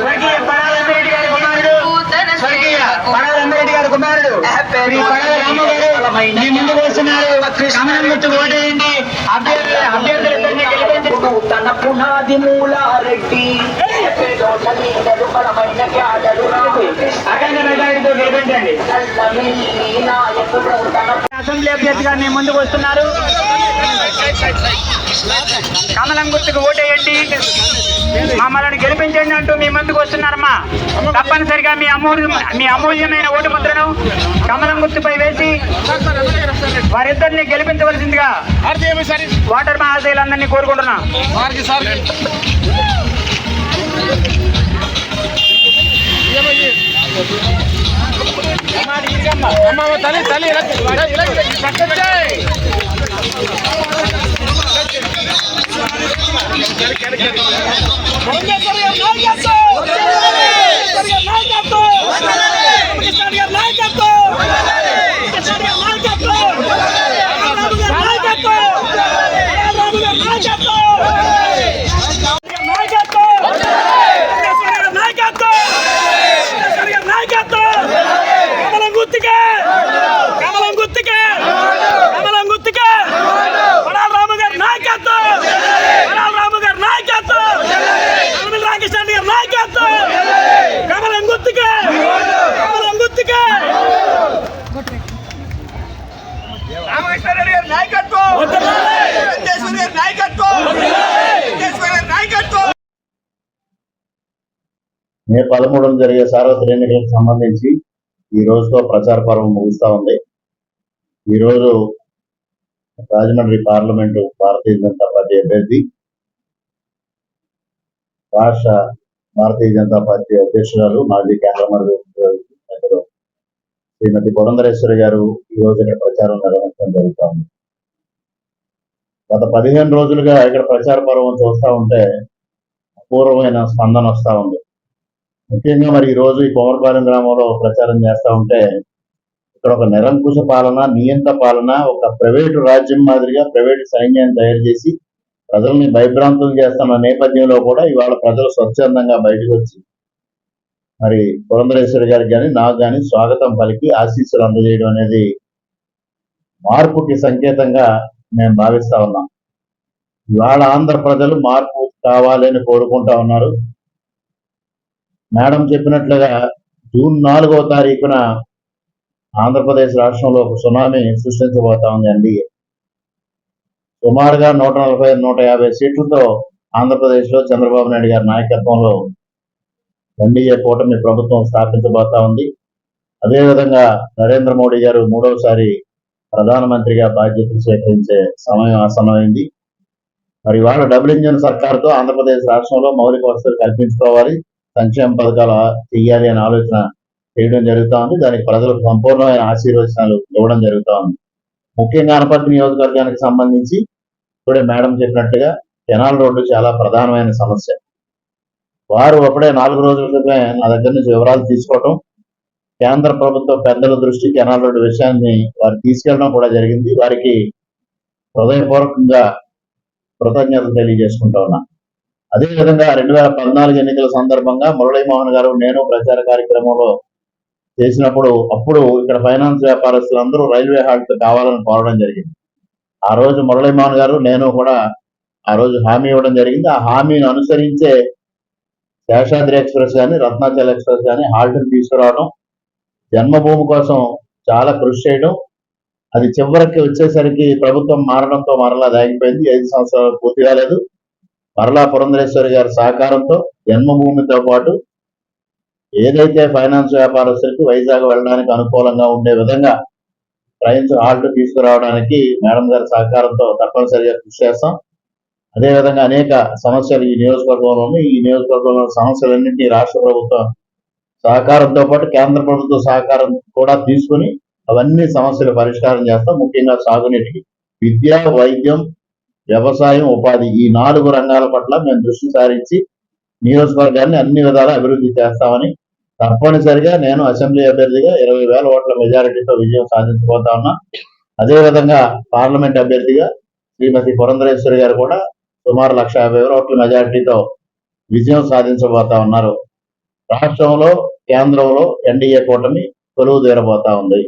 స్వర్గీయ పడాలంబరెడ్డి గారి కుమారుడు. స్వర్గీయ పడాలంబరెడ్డి గారి కుమారుడు. శ్రీ పడాల రాము గారు మీ ముందుకు వస్తున్నారు కమలం గుర్తు ఓటేయండి. అభ్యర్థి తన పునాది మూలారెడ్డి. అసెంబ్లీ అభ్యర్థిగా మీ ముందుకు వస్తున్నారు. కమలం గుర్తుకు ఓటేయండి. మమ్మల్ని గెలిపించండి అంటూ మీ ముందుకు వస్తున్నారమ్మా తప్పనిసరిగా మీ అమూల్య మీ అమూల్యమైన ఓటు ముద్రను కమలం గుర్తుపై వేసి వారిద్దరిని గెలిపించవలసిందిగా వాటర్ మహాశయులందరినీ you. తల్లి తల్లి కమలం రామకృష్ణారెడ్డి గారి నాయకత్వం! వెంకటేశ్వర గారి నాయకత్వం! వెంకటేశ్వర గారి నాయకత్వం! మే పదమూడున జరిగే సార్వత్రిక ఎన్నికలకు సంబంధించి ఈ రోజుతో ప్రచార పర్వం ముగుస్తా ఉంది. ఈ రోజు రాజమండ్రి పార్లమెంటు భారతీయ జనతా పార్టీ అభ్యర్థి రాష్ట్ర భారతీయ జనతా పార్టీ అధ్యక్షురాలు మాజీ కేంద్ర మంత్రి శ్రీమతి పురంధరేశ్వరి గారు ఈ రోజు ఇక్కడ ప్రచారం నిర్వహించడం జరుగుతా ఉంది గత పదిహేను రోజులుగా ఇక్కడ ప్రచార పర్వం చూస్తా ఉంటే అపూర్వమైన స్పందన వస్తూ ఉంది. ముఖ్యంగా మరి ఈ రోజు ఈ కోమరపాలెం గ్రామంలో ప్రచారం చేస్తా ఉంటే ఇక్కడ ఒక నిరంకుశ పాలన నియంత పాలన ఒక ప్రైవేటు రాజ్యం మాదిరిగా ప్రైవేటు సైన్యాన్ని తయారు చేసి ప్రజల్ని భయభ్రాంతులు చేస్తున్న నేపథ్యంలో కూడా ఇవాళ ప్రజలు స్వచ్ఛందంగా బయటకు వచ్చి మరి పురంధరేశ్వరి గారికి కానీ నాకు కానీ స్వాగతం పలికి ఆశీస్సులు అందజేయడం అనేది మార్పుకి సంకేతంగా మేము భావిస్తా ఉన్నాం. ఇవాళ ఆంధ్ర ప్రజలు మార్పు కావాలని కోరుకుంటా ఉన్నారు. మేడం చెప్పినట్లుగా జూన్ నాలుగవ తారీఖున ఆంధ్రప్రదేశ్ రాష్ట్రంలో ఒక సునామీ సృష్టించబోతా ఉంది ఎన్డీఏ సుమారుగా నూట నలభై నూట యాభై సీట్లతో ఆంధ్రప్రదేశ్లో చంద్రబాబు నాయుడు గారి నాయకత్వంలో ఎన్డీఏ కూటమి ప్రభుత్వం స్థాపించబోతా ఉంది. అదేవిధంగా నరేంద్ర మోడీ గారు మూడవసారి ప్రధానమంత్రిగా బాధ్యతలు స్వీకరించే సమయం ఆసనమైంది మరి వాళ్ళ డబుల్ ఇంజిన్ సర్కార్తో ఆంధ్రప్రదేశ్ రాష్ట్రంలో మౌలిక వసతులు కల్పించుకోవాలి. సంక్షేమ పథకాలు తీయాలి అనే ఆలోచన చేయడం జరుగుతూ ఉంది. దానికి ప్రజలకు సంపూర్ణమైన ఆశీర్వచనాలు ఇవ్వడం జరుగుతూ ఉంది. ముఖ్యంగా అనపర్తి నియోజకవర్గానికి సంబంధించి ఇప్పుడే మేడం చెప్పినట్టుగా కెనాల్ రోడ్డు చాలా ప్రధానమైన సమస్య. వారు అప్పుడే నాలుగు రోజుల క్రితమే నా దగ్గర నుంచి వివరాలు తీసుకోవటం కేంద్ర ప్రభుత్వ పెద్దల దృష్టికి కెనాల్ రోడ్డు విషయాన్ని వారు తీసుకెళ్ళడం కూడా జరిగింది. వారికి హృదయపూర్వకంగా కృతజ్ఞతలు తెలియజేసుకుంటా ఉన్నా. అదేవిధంగా రెండు వేల పద్నాలుగు ఎన్నికల సందర్భంగా మురళీమోహన్ గారు నేను ప్రచార కార్యక్రమంలో చేసినప్పుడు అప్పుడు ఇక్కడ ఫైనాన్స్ వ్యాపారస్తులు అందరూ రైల్వే హాల్ట్ కావాలని కోరడం జరిగింది. ఆ రోజు మురళీమోహన్ గారు నేను కూడా ఆ రోజు హామీ ఇవ్వడం జరిగింది. ఆ హామీని అనుసరించే శేషాద్రి ఎక్స్ప్రెస్ కానీ రత్నాచల్ ఎక్స్ప్రెస్ కానీ హాల్ట్ని తీసుకురావడం జన్మభూమి కోసం చాలా కృషి చేయడం అది చివరికి వచ్చేసరికి ప్రభుత్వం మారడంతో మరలా దాగిపోయింది. ఐదు సంవత్సరాలు పూర్తి కాలేదు. మరలా పురంధరేశ్వరి గారి సహకారంతో జన్మభూమితో పాటు ఏదైతే ఫైనాన్స్ వ్యాపారస్తులకి వైజాగ్ వెళ్ళడానికి అనుకూలంగా ఉండే విధంగా ట్రైన్స్ హాల్ట్ తీసుకురావడానికి మేడం గారి సహకారంతో తప్పనిసరిగా కృషి చేస్తాం. అదేవిధంగా అనేక సమస్యలు ఈ నియోజకవర్గంలో ఉన్నాయి ఈ నియోజకవర్గంలో సమస్యలన్నింటినీ రాష్ట్ర ప్రభుత్వం సహకారంతో పాటు కేంద్ర ప్రభుత్వ సహకారం కూడా తీసుకుని అవన్నీ సమస్యలు పరిష్కారం చేస్తాం ముఖ్యంగా సాగునీటికి. విద్య వైద్యం వ్యవసాయం ఉపాధి ఈ నాలుగు రంగాల పట్ల మేము దృష్టి సారించి నియోజకవర్గాన్ని అన్ని విధాలా అభివృద్ధి చేస్తామని తప్పనిసరిగా నేను అసెంబ్లీ అభ్యర్థిగా ఇరవై వేల ఓట్ల మెజారిటీతో విజయం సాధించబోతా ఉన్నా. అదేవిధంగా పార్లమెంట్ అభ్యర్థిగా శ్రీమతి పురంధరేశ్వరి గారు కూడా సుమారు లక్ష యాభై వేల ఓట్ల మెజారిటీతో విజయం సాధించబోతా ఉన్నారు. రాష్ట్రంలో కేంద్రంలో ఎన్డీఏ కూటమి కొలువు తీరబోతా ఉంది.